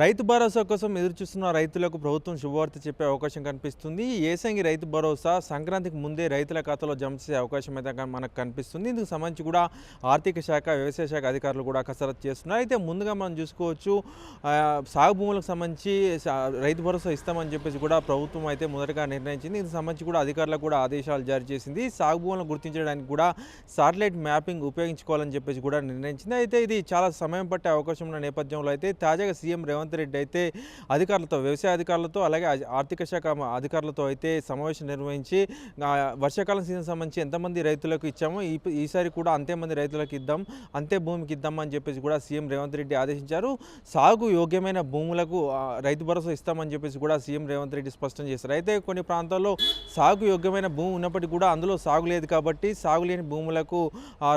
రైతు భరోసా కోసం ఎదురుచూస్తున్న రైతులకు ప్రభుత్వం శుభవార్త చెప్పే అవకాశం కనిపిస్తుంది. ఏసంగి రైతు భరోసా సంక్రాంతికి ముందే రైతుల ఖాతాలో జమ చేసే అవకాశం అయితే మనకు కనిపిస్తుంది. ఇందుకు సంబంధించి కూడా ఆర్థిక శాఖ వ్యవసాయ శాఖ అధికారులు కూడా కసరత్తు చేస్తున్నారు. అయితే ముందుగా మనం చూసుకోవచ్చు సాగు భూములకు సంబంధించి సా- రైతు భరోసా ఇస్తామని చెప్పేసి కూడా ప్రభుత్వం అయితే మొదటగా నిర్ణయించింది. ఇందుకు సంబంధించి కూడా అధికారులకు కూడా ఆదేశాలు జారీ చేసింది. సాగు భూములను గుర్తించడానికి కూడా సాటిలైట్ మ్యాపింగ్ ఉపయోగించుకోవాలని చెప్పేసి కూడా నిర్ణయించింది. అయితే ఇది చాలా సమయం పట్టే అవకాశం ఉన్న నేపథ్యంలో అయితే తాజాగా సీఎం రేవంత్ రెడ్డి అయితే అధికారులతో వ్యవసాయ అధికారులతో అలాగే ఆర్థిక శాఖ అధికారులతో అయితే సమావేశం నిర్వహించి వర్షాకాలం సీజన్ సంబంధించి ఎంతమంది రైతులకు ఇచ్చామో ఈ ఈసారి కూడా అంతే మంది రైతులకు ఇద్దాం అంతే భూమికి ఇద్దాం అని చెప్పేసి కూడా సీఎం రేవంత్ రెడ్డి ఆదేశించారు. సాగు యోగ్యమైన భూములకు రైతు భరోసా ఇస్తామని చెప్పేసి కూడా సీఎం రేవంత్ రెడ్డి స్పష్టం చేశారు. అయితే కొన్ని ప్రాంతాల్లో సాగు యోగ్యమైన భూమి ఉన్నప్పటికీ కూడా అందులో సాగు లేదు కాబట్టి సాగు లేని భూములకు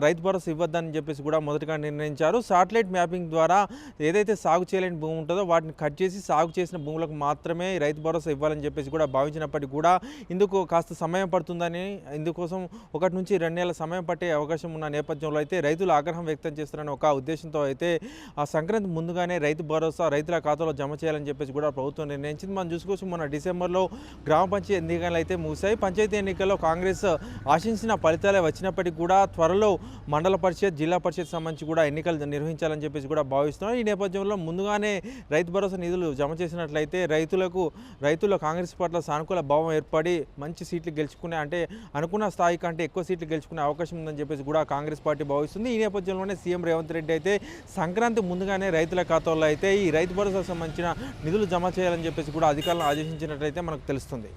రైతు భరోసా ఇవ్వద్దని చెప్పేసి కూడా మొదటగా నిర్ణయించారు. సాటిలైట్ మ్యాపింగ్ ద్వారా ఏదైతే సాగు చేయలేని భూమి ఉంటుందో వాటిని కట్ చేసి సాగు చేసిన భూములకు మాత్రమే రైతు భరోసా ఇవ్వాలని చెప్పేసి కూడా భావించినప్పటికీ కూడా ఇందుకు కాస్త సమయం పడుతుందని ఇందుకోసం ఒకటి నుంచి రెండు సమయం పట్టే అవకాశం ఉన్న నేపథ్యంలో అయితే రైతులు ఆగ్రహం వ్యక్తం చేస్తున్నారని ఒక ఉద్దేశంతో అయితే ఆ సంక్రాంతి ముందుగానే రైతు భరోసా రైతుల ఖాతాలో జమ చేయాలని చెప్పేసి కూడా ప్రభుత్వం నిర్ణయించింది. మనం చూసుకోవచ్చు మన డిసెంబర్లో గ్రామ పంచాయతీ ఎన్నికలు అయితే ముగిశాయి. పంచాయతీ ఎన్నికల్లో కాంగ్రెస్ ఆశించిన ఫలితాలే వచ్చినప్పటికీ కూడా త్వరలో మండల పరిషత్ జిల్లా పరిషత్ సంబంధించి కూడా ఎన్నికలు నిర్వహించాలని చెప్పేసి కూడా భావిస్తున్నాం. ఈ నేపథ్యంలో ముందుగానే రైతు భరోసా నిధులు జమ చేసినట్లయితే రైతులకు రైతుల కాంగ్రెస్ పట్ల సానుకూల భావం ఏర్పడి మంచి సీట్లు గెలుచుకునే అంటే అనుకున్న స్థాయి కంటే ఎక్కువ సీట్లు గెలుచుకునే అవకాశం ఉందని చెప్పేసి కూడా కాంగ్రెస్ పార్టీ భావిస్తుంది. ఈ నేపథ్యంలోనే సీఎం రేవంత్ రెడ్డి అయితే సంక్రాంతి ముందుగానే రైతుల ఖాతాల్లో అయితే ఈ రైతు భరోసా సంబంధించిన నిధులు జమ చేయాలని చెప్పేసి కూడా అధికారులను ఆదేశించినట్లయితే మనకు తెలుస్తుంది.